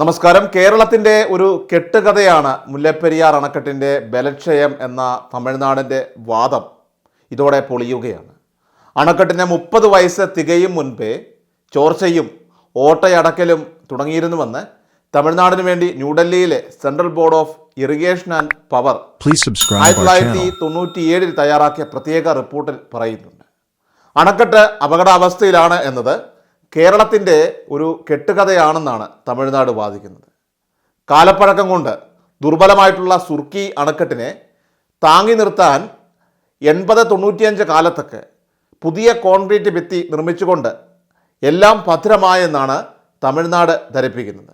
നമസ്കാരം. കേരളത്തിന്റെ ഒരു കെട്ടുകഥയാണ് മുല്ലപ്പെരിയാർ അണക്കെട്ടിന്റെ ബലക്ഷയം എന്ന തമിഴ്നാടിന്റെ വാദം ഇതോടെ പൊളിയുകയാണ്. അണക്കെട്ടിന് മുപ്പത് വയസ്സ് തികയും മുൻപേ ചോർച്ചയും ഓട്ടയടക്കലും തുടങ്ങിയിരുന്നുവെന്ന് തമിഴ്നാടിന് വേണ്ടി ന്യൂഡൽഹിയിലെ central board of irrigation and power ആയിരത്തി തൊള്ളായിരത്തി. തൊണ്ണൂറ്റിയേഴിൽ തയ്യാറാക്കിയ പ്രത്യേക റിപ്പോർട്ടിൽ പറയുന്നുണ്ട്. അണക്കെട്ട് അപകടാവസ്ഥയിലാണ് എന്നത് കേരളത്തിന്റെ ഒരു കെട്ടുകഥയാണെന്നാണ് തമിഴ്നാട് വാദിക്കുന്നത്. കാലപ്പഴക്കം കൊണ്ട് ദുർബലമായിട്ടുള്ള സുർക്കി അണക്കെട്ടിനെ താങ്ങി നിർത്താൻ എൺപത് തൊണ്ണൂറ്റിയഞ്ച് കാലത്തൊക്കെ പുതിയ കോൺക്രീറ്റ് ഭിത്തി നിർമ്മിച്ചുകൊണ്ട് എല്ലാം ഭദ്രമായെന്നാണ് തമിഴ്നാട് ധരിപ്പിക്കുന്നത്.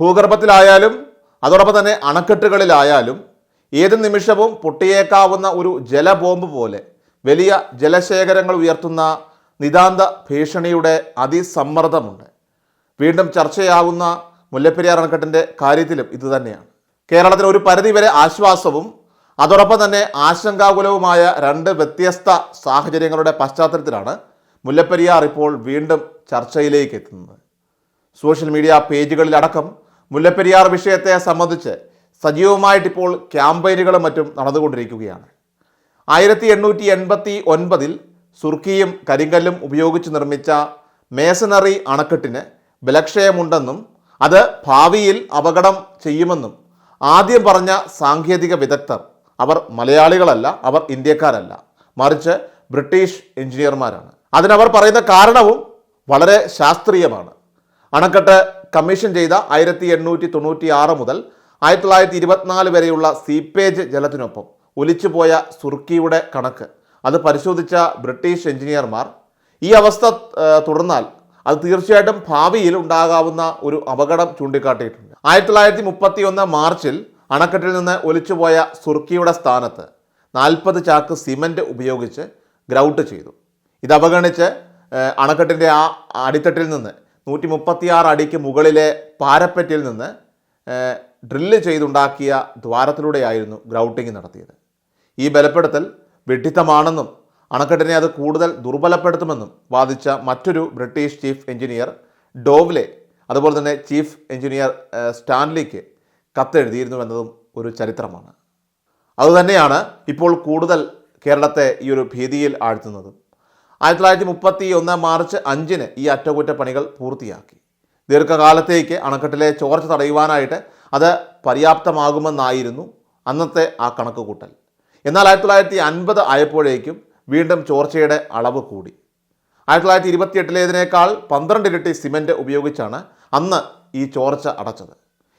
ഭൂഗർഭത്തിലായാലും അതോടൊപ്പം തന്നെ അണക്കെട്ടുകളിലായാലും ഏത് നിമിഷവും പൊട്ടിയേക്കാവുന്ന ഒരു ജലബോംബ് പോലെ വലിയ ജലശേഖരങ്ങൾ ഉയർത്തുന്ന നിതാന്ത ഭീഷണിയുടെ അതിസമ്മർദ്ദമുണ്ട്. വീണ്ടും ചർച്ചയാവുന്ന മുല്ലപ്പെരിയാർ അണക്കെട്ടിന്റെ കാര്യത്തിലും ഇതുതന്നെയാണ് കേരളത്തിന് ഒരു പരിധിവരെ ആശ്വാസവും അതോടൊപ്പം തന്നെ ആശങ്കാകുലവുമായ രണ്ട് വ്യത്യസ്ത സാഹചര്യങ്ങളുടെ പശ്ചാത്തലത്തിലാണ് മുല്ലപ്പെരിയാർ ഇപ്പോൾ വീണ്ടും ചർച്ചയിലേക്ക് എത്തുന്നത്. സോഷ്യൽ മീഡിയ പേജുകളിലടക്കം മുല്ലപ്പെരിയാർ വിഷയത്തെ സംബന്ധിച്ച് സജീവമായിട്ടിപ്പോൾ ക്യാമ്പയിനുകളും മറ്റും നടന്നുകൊണ്ടിരിക്കുകയാണ്. ആയിരത്തി എണ്ണൂറ്റി എൺപത്തി ഒൻപതിൽ സുർക്കിയും കരിങ്കല്ലും ഉപയോഗിച്ച് നിർമ്മിച്ച മേസനറി അണക്കെട്ടിന് ബലക്ഷയമുണ്ടെന്നും അത് ഭാവിയിൽ അപകടം ചെയ്യുമെന്നും ആദ്യം പറഞ്ഞ സാങ്കേതിക വിദഗ്ധർ അവർ മലയാളികളല്ല അവർ ഇന്ത്യക്കാരല്ല മറിച്ച് ബ്രിട്ടീഷ് എഞ്ചിനീയർമാരാണ്. അതിനവർ പറയുന്ന കാരണവും വളരെ ശാസ്ത്രീയമാണ്. അണക്കെട്ട് കമ്മീഷൻ ചെയ്ത ആയിരത്തി എണ്ണൂറ്റി തൊണ്ണൂറ്റി ആറ് മുതൽ ആയിരത്തി തൊള്ളായിരത്തി ഇരുപത്തിനാല് വരെയുള്ള സീപ്പേജ് ജലത്തിനൊപ്പം ഒലിച്ചുപോയ സുർക്കിയുടെ കണക്ക് അത് പരിശോധിച്ച ബ്രിട്ടീഷ് എഞ്ചിനീയർമാർ ഈ അവസ്ഥ തുടർന്നാൽ അത് തീർച്ചയായിട്ടും ഭാവിയിൽ ഉണ്ടാകാവുന്ന ഒരു അപകടം ചൂണ്ടിക്കാട്ടിയിട്ടുണ്ട്. ആയിരത്തി തൊള്ളായിരത്തി മുപ്പത്തി ഒന്ന് മാർച്ചിൽ അണക്കെട്ടിൽ നിന്ന് ഒലിച്ചുപോയ സുർക്കിയുടെ സ്ഥാനത്ത് നാൽപ്പത് ചാക്ക് സിമന്റ് ഉപയോഗിച്ച് ഗ്രൗട്ട് ചെയ്തു. ഇത് അവഗണിച്ച് അണക്കെട്ടിന്റെ ആ അടിത്തട്ടിൽ നിന്ന് നൂറ്റി മുപ്പത്തിയാറ് അടിക്ക് മുകളിലെ പാരപ്പറ്റിൽ നിന്ന് ഡ്രില്ല് ചെയ്തുണ്ടാക്കിയ ദ്വാരത്തിലൂടെയായിരുന്നു ഗ്രൗട്ടിംഗ് നടത്തിയത്. ഈ ബലപ്പെടുത്തൽ വിഡ്ഢിത്തമാണെന്നും അണക്കെട്ടിനെ അത് കൂടുതൽ ദുർബലപ്പെടുത്തുമെന്നും വാദിച്ച മറ്റൊരു ബ്രിട്ടീഷ് ചീഫ് എഞ്ചിനീയർ ഡോവ്ലെ അതുപോലെ തന്നെ ചീഫ് എഞ്ചിനീയർ സ്റ്റാൻലിക്ക് കത്തെഴുതിയിരുന്നു എന്നതും ഒരു ചരിത്രമാണ്. അതുതന്നെയാണ് ഇപ്പോൾ കൂടുതൽ കേരളത്തെ ഈ ഒരു ഭീതിയിൽ ആഴ്ത്തുന്നത്. ആയിരത്തി തൊള്ളായിരത്തി മുപ്പത്തി ഒന്ന് മാർച്ച് അഞ്ചിന് ഈ അറ്റകുറ്റപ്പണികൾ പൂർത്തിയാക്കി. ദീർഘകാലത്തേക്ക് അണക്കെട്ടിലെ ചോർച്ച തടയുവാനായിട്ട് അത് പര്യാപ്തമാകുമെന്നായിരുന്നു അന്നത്തെ ആ കണക്ക് കൂട്ടൽ എന്നാൽ ആയിരത്തി തൊള്ളായിരത്തി അൻപത് ആയപ്പോഴേക്കും വീണ്ടും ചോർച്ചയുടെ അളവ് കൂടി. ആയിരത്തി തൊള്ളായിരത്തി ഇരുപത്തിയെട്ടിലേതിനേക്കാൾ പന്ത്രണ്ട് ഇരട്ടി സിമന്റ് ഉപയോഗിച്ചാണ് അന്ന് ഈ ചോർച്ച അടച്ചത്.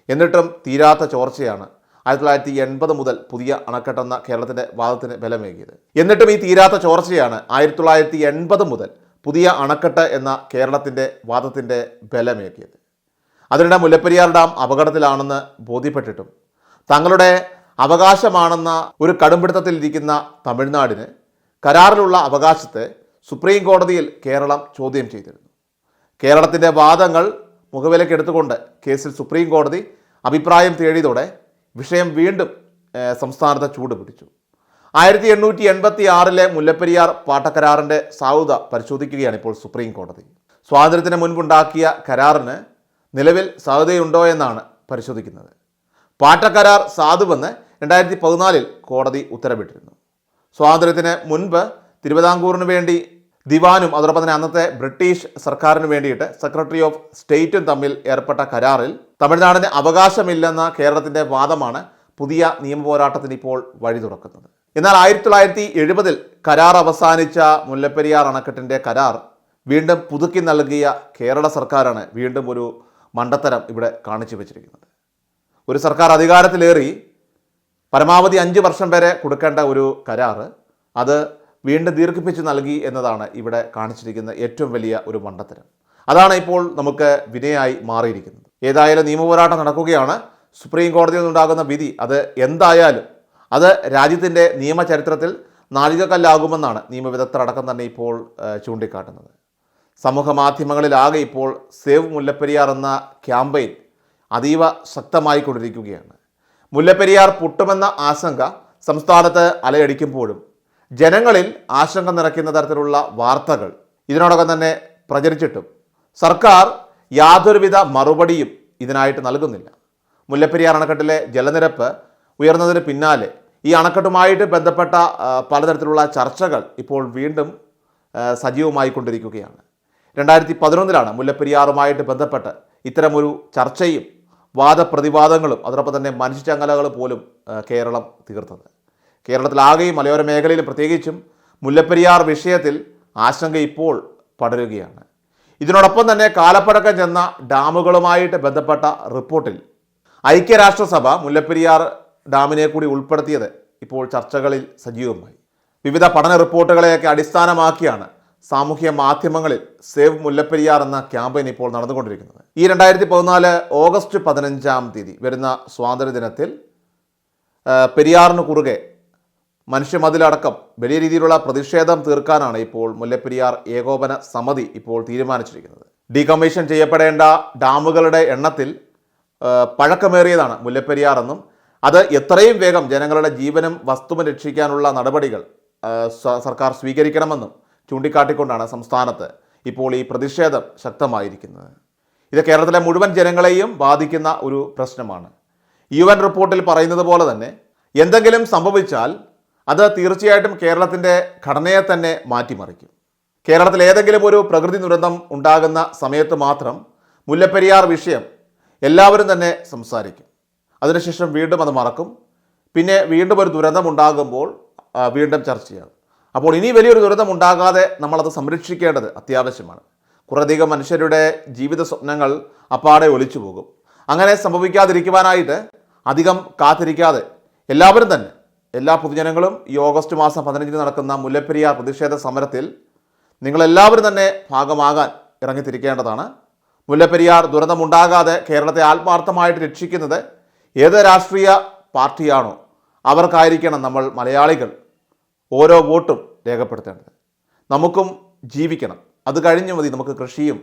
എന്നിട്ടും തീരാത്ത ചോർച്ചയാണ് ആയിരത്തി തൊള്ളായിരത്തി എൺപത് മുതൽ പുതിയ അണക്കെട്ടെന്ന കേരളത്തിന്റെ വാദത്തിന് ബലമേകിയത്. എന്നിട്ടും ഈ തീരാത്ത ചോർച്ചയാണ് ആയിരത്തി തൊള്ളായിരത്തി എൺപത് മുതൽ പുതിയ അണക്കെട്ട് എന്ന കേരളത്തിന്റെ വാദത്തിന്റെ ബലമേകിയത്. അതിനിടെ മുല്ലപ്പെരിയാർ ഡാം അപകടത്തിലാണെന്ന് ബോധ്യപ്പെട്ടിട്ടും തങ്ങളുടെ അവകാശമാണെന്ന ഒരു കടുംപിടുത്തത്തിലിരിക്കുന്ന തമിഴ്നാടിന് കരാറിലുള്ള അവകാശത്തെ സുപ്രീം കോടതിയിൽ കേരളം ചോദ്യം ചെയ്തിരുന്നു. കേരളത്തിന്റെ വാദങ്ങൾ മുഖവിലക്കെടുത്തുകൊണ്ട് കേസിൽ സുപ്രീം കോടതി അഭിപ്രായം തേടിയതോടെ വിഷയം വീണ്ടും സംസ്ഥാനത്തെ ചൂട് പിടിച്ചു ആയിരത്തി എണ്ണൂറ്റി എൺപത്തി ആറിലെ മുല്ലപ്പെരിയാർ പാട്ടക്കരാറിന്റെ സാധുത പരിശോധിക്കുകയാണ് ഇപ്പോൾ സുപ്രീം കോടതി. സ്വാതന്ത്ര്യത്തിന് മുൻപുണ്ടാക്കിയ കരാറിന് നിലവിൽ സാധുതയുണ്ടോ എന്നാണ് പരിശോധിക്കുന്നത്. പാട്ടക്കരാർ സാധുവെന്ന് രണ്ടായിരത്തി പതിനാലിൽ കോടതി ഉത്തരവിട്ടിരുന്നു. സ്വാതന്ത്ര്യത്തിന് മുൻപ് തിരുവിതാംകൂറിന് വേണ്ടി ദിവാനും അതോടൊപ്പം തന്നെ അന്നത്തെ ബ്രിട്ടീഷ് സർക്കാരിന് വേണ്ടിയിട്ട് സെക്രട്ടറി ഓഫ് സ്റ്റേറ്റും തമ്മിൽ ഏർപ്പെട്ട കരാറിൽ തമിഴ്നാടിന് അവകാശമില്ലെന്ന കേരളത്തിന്റെ വാദമാണ് പുതിയ നിയമപോരാട്ടത്തിന് ഇപ്പോൾ വഴി തുറക്കുന്നത്. എന്നാൽ ആയിരത്തി തൊള്ളായിരത്തി എഴുപതിൽ കരാർ അവസാനിച്ച മുല്ലപ്പെരിയാർ അണക്കെട്ടിന്റെ കരാർ വീണ്ടും പുതുക്കി നൽകിയ കേരള സർക്കാരാണ് വീണ്ടും ഒരു മണ്ടത്തരം ഇവിടെ കാണിച്ചു വച്ചിരിക്കുന്നത്. ഒരു സർക്കാർ അധികാരത്തിലേറി പരമാവധി അഞ്ച് വർഷം വരെ കൊടുക്കേണ്ട ഒരു കരാർ അത് വീണ്ടും ദീർഘിപ്പിച്ച് നൽകി എന്നതാണ് ഇവിടെ കാണിച്ചിരിക്കുന്ന ഏറ്റവും വലിയ ഒരു മണ്ടത്തരം. അതാണ് ഇപ്പോൾ നമുക്ക് വിനയായി മാറിയിരിക്കുന്നത്. ഏതായാലും നിയമപോരാട്ടം നടക്കുകയാണ്. സുപ്രീം കോടതിയിൽ നിന്നുണ്ടാകുന്ന വിധി അത് എന്തായാലും അത് രാജ്യത്തിന്റെ നിയമചരിത്രത്തിൽ നാഴികക്കല്ലാകുമെന്നാണ് നിയമവിദഗ്ധർ അടക്കം തന്നെ ഇപ്പോൾ ചൂണ്ടിക്കാട്ടുന്നത്. സമൂഹ മാധ്യമങ്ങളിലാകെ ഇപ്പോൾ സേവ് മുല്ലപ്പെരിയാർ എന്ന ക്യാമ്പയിൻ അതീവ ശക്തമായിക്കൊണ്ടിരിക്കുകയാണ് മുല്ലപ്പെരിയാർ പൊട്ടുമെന്ന ആശങ്ക സംസ്ഥാനത്ത് അലയടിക്കുമ്പോഴും ജനങ്ങളിൽ ആശങ്ക നിറയ്ക്കുന്ന തരത്തിലുള്ള വാർത്തകൾ ഇതിനോടകം തന്നെ പ്രചരിച്ചിട്ടും സർക്കാർ യാതൊരുവിധ മറുപടിയും ഇതിനായിട്ട് നൽകുന്നില്ല. മുല്ലപ്പെരിയാർ അണക്കെട്ടിലെ ജലനിരപ്പ് ഉയർന്നതിന് പിന്നാലെ ഈ അണക്കെട്ടുമായിട്ട് ബന്ധപ്പെട്ട പലതരത്തിലുള്ള ചർച്ചകൾ ഇപ്പോൾ വീണ്ടും സജീവമായി കൊണ്ടിരിക്കുകയാണ് രണ്ടായിരത്തി പതിനൊന്നിലാണ് മുല്ലപ്പെരിയാറുമായിട്ട് ബന്ധപ്പെട്ട് ഇത്തരമൊരു ചർച്ചയും വാദപ്രതിവാദങ്ങളും അതോടൊപ്പം തന്നെ മനുഷ്യചങ്ങലകൾ പോലും കേരളം തീർത്തത്. കേരളത്തിലാകെയും മലയോര മേഖലയിലും പ്രത്യേകിച്ചും മുല്ലപ്പെരിയാർ വിഷയത്തിൽ ആശങ്ക ഇപ്പോൾ പടരുകയാണ്. ഇതിനോടൊപ്പം തന്നെ കാലപ്പഴക്കം ചെന്ന ഡാമുകളുമായിട്ട് ബന്ധപ്പെട്ട റിപ്പോർട്ടിൽ ഐക്യരാഷ്ട്രസഭ മുല്ലപ്പെരിയാർ ഡാമിനെ കൂടി ഉൾപ്പെടുത്തിയത് ഇപ്പോൾ ചർച്ചകളിൽ സജീവമായി. വിവിധ പഠന റിപ്പോർട്ടുകളെയൊക്കെ അടിസ്ഥാനമാക്കിയാണ് സാമൂഹ്യ മാധ്യമങ്ങളിൽ സേവ് മുല്ലപ്പെരിയാർ എന്ന ക്യാമ്പയിൻ ഇപ്പോൾ നടന്നുകൊണ്ടിരിക്കുന്നത്. ഈ രണ്ടായിരത്തി പതിനാല് ഓഗസ്റ്റ് പതിനഞ്ചാം തീയതി വരുന്ന സ്വാതന്ത്ര്യദിനത്തിൽ പെരിയാറിന് കുറുകെ മനുഷ്യമതിലടക്കം വലിയ രീതിയിലുള്ള പ്രതിഷേധം തീർക്കാനാണ് ഇപ്പോൾ മുല്ലപ്പെരിയാർ ഏകോപന സമിതി ഇപ്പോൾ തീരുമാനിച്ചിരിക്കുന്നത്. ഡീകമ്മീഷൻ ചെയ്യപ്പെടേണ്ട ഡാമുകളുടെ എണ്ണത്തിൽ പഴക്കമേറിയതാണ് മുല്ലപ്പെരിയാർ എന്നും അത് എത്രയും വേഗം ജനങ്ങളുടെ ജീവനും വസ്തുവും രക്ഷിക്കാനുള്ള നടപടികൾ സർക്കാർ സ്വീകരിക്കണമെന്നും ചൂണ്ടിക്കാട്ടിക്കൊണ്ടാണ് സംസ്ഥാനത്ത് ഇപ്പോൾ ഈ പ്രതിഷേധം ശക്തമായിരിക്കുന്നത്. ഇത് കേരളത്തിലെ മുഴുവൻ ജനങ്ങളെയും ബാധിക്കുന്ന ഒരു പ്രശ്നമാണ്. യു എൻ റിപ്പോർട്ടിൽ പറയുന്നത് പോലെ തന്നെ എന്തെങ്കിലും സംഭവിച്ചാൽ അത് തീർച്ചയായിട്ടും കേരളത്തിന്റെ ഘടനയെ തന്നെ മാറ്റിമറിക്കും. കേരളത്തിൽ ഏതെങ്കിലും ഒരു പ്രകൃതി ദുരന്തം ഉണ്ടാകുന്ന സമയത്ത് മാത്രം മുല്ലപ്പെരിയാർ വിഷയം എല്ലാവരും തന്നെ സംസാരിക്കും. അതിനുശേഷം വീണ്ടും അത് മറക്കും. പിന്നെ വീണ്ടും ഒരു ദുരന്തം ഉണ്ടാകുമ്പോൾ വീണ്ടും ചർച്ചയാകും അപ്പോൾ ഇനി വലിയൊരു ദുരന്തം ഉണ്ടാകാതെ നമ്മളത് സംരക്ഷിക്കേണ്ടത് അത്യാവശ്യമാണ്. കുറേയധികം മനുഷ്യരുടെ ജീവിത സ്വപ്നങ്ങൾ അപ്പാടെ ഒലിച്ചു പോകും. അങ്ങനെ സംഭവിക്കാതിരിക്കുവാനായിട്ട് അധികം കാത്തിരിക്കാതെ എല്ലാവരും തന്നെ എല്ലാ പൊതുജനങ്ങളും ഈ ഓഗസ്റ്റ് മാസം പതിനഞ്ചിന് നടക്കുന്ന മുല്ലപ്പെരിയാർ പ്രതിഷേധ സമരത്തിൽ നിങ്ങളെല്ലാവരും തന്നെ ഭാഗമാകാൻ ഇറങ്ങിത്തിരിക്കേണ്ടതാണ്. മുല്ലപ്പെരിയാർ ദുരന്തമുണ്ടാകാതെ കേരളത്തെ ആത്മാർത്ഥമായിട്ട് രക്ഷിക്കുന്നത് ഏത് രാഷ്ട്രീയ പാർട്ടിയാണോ അവർക്കായിരിക്കണം നമ്മൾ മലയാളികൾ ഓരോ വോട്ടും രേഖപ്പെടുത്തേണ്ടത്. നമുക്കും ജീവിക്കണം. അത് കഴിഞ്ഞ് മതി നമുക്ക് കൃഷിയും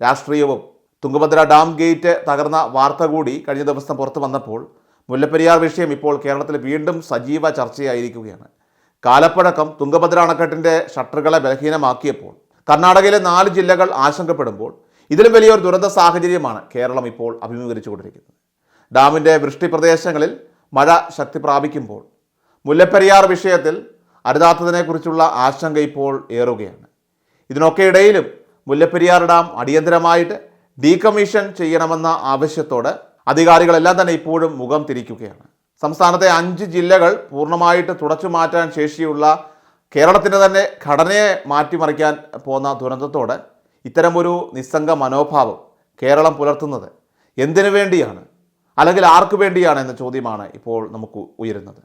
രാഷ്ട്രീയവും. തുങ്കഭദ്ര ഡാം ഗേറ്റ് തകർന്ന വാർത്ത കൂടി കഴിഞ്ഞ ദിവസം പുറത്തു വന്നപ്പോൾ മുല്ലപ്പെരിയാർ വിഷയം ഇപ്പോൾ കേരളത്തിൽ വീണ്ടും സജീവ ചർച്ചയായിരിക്കുകയാണ്. കാലപ്പഴക്കം തുങ്കഭദ്ര അണക്കെട്ടിന്റെ ഷട്ടറുകളെ ബലഹീനമാക്കിയപ്പോൾ കർണാടകയിലെ നാല് ജില്ലകൾ ആശങ്കപ്പെടുമ്പോൾ ഇതിലും വലിയൊരു ദുരന്ത സാഹചര്യമാണ് കേരളം ഇപ്പോൾ അഭിമുഖീകരിച്ചുകൊണ്ടിരിക്കുന്നത്. ഡാമിന്റെ വൃഷ്ടി പ്രദേശങ്ങളിൽ മഴ ശക്തി പ്രാപിക്കുമ്പോൾ മുല്ലപ്പെരിയാർ വിഷയത്തിൽ അരുതാത്തതിനെക്കുറിച്ചുള്ള ആശങ്ക ഇപ്പോൾ ഏറുകയാണ്. ഇതിനൊക്കെ ഇടയിലും മുല്ലപ്പെരിയാർ ഡാം അടിയന്തരമായിട്ട് ഡീകമ്മീഷൻ ചെയ്യണമെന്ന ആവശ്യത്തോട് അധികാരികളെല്ലാം തന്നെ ഇപ്പോഴും മുഖം തിരിക്കുകയാണ്. സംസ്ഥാനത്തെ അഞ്ച് ജില്ലകൾ പൂർണമായിട്ട് തുടച്ചു മാറ്റാൻ ശേഷിയുള്ള കേരളത്തിന്റെ തന്നെ ഘടനയെ മാറ്റിമറിക്കാൻ പോകുന്ന ദുരന്തത്തോട് ഇത്തരമൊരു നിസ്സംഗ മനോഭാവം കേരളം പുലർത്തുന്നത് എന്തിനു വേണ്ടിയാണ്? അല്ലെങ്കിൽ ആർക്കു വേണ്ടിയാണ് എന്ന ചോദ്യമാണ് ഇപ്പോൾ നമുക്ക് ഉയരുന്നത്.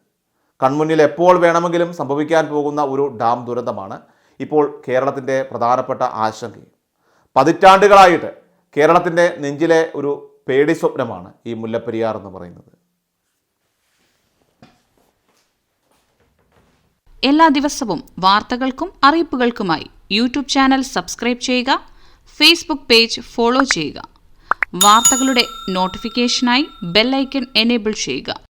കൺമുന്നിൽ എപ്പോൾ വേണമെങ്കിലും സംഭവിക്കാൻ പോകുന്ന ഒരു ഡാം ദുരന്തമാണ് ഇപ്പോൾ കേരളത്തിന്റെ പ്രധാനപ്പെട്ട ആശങ്കയും പതിറ്റാണ്ടുകളായിട്ട് കേരളത്തിന്റെ നെഞ്ചിലെ ഒരു പേടി സ്വപ്നമാണ് ഈ മുല്ലപ്പെരിയാർ എന്ന് പറയുന്നത്. എല്ലാ ദിവസവും വാർത്തകൾക്കും അറിയിപ്പുകൾക്കുമായി യൂട്യൂബ് ചാനൽ സബ്സ്ക്രൈബ് ചെയ്യുക ഫേസ്ബുക്ക് പേജ് ഫോളോ ചെയ്യുക. വാർത്തകളുടെ നോട്ടിഫിക്കേഷനായി ബെല്ലൈക്കൺ എനേബിൾ ചെയ്യുക.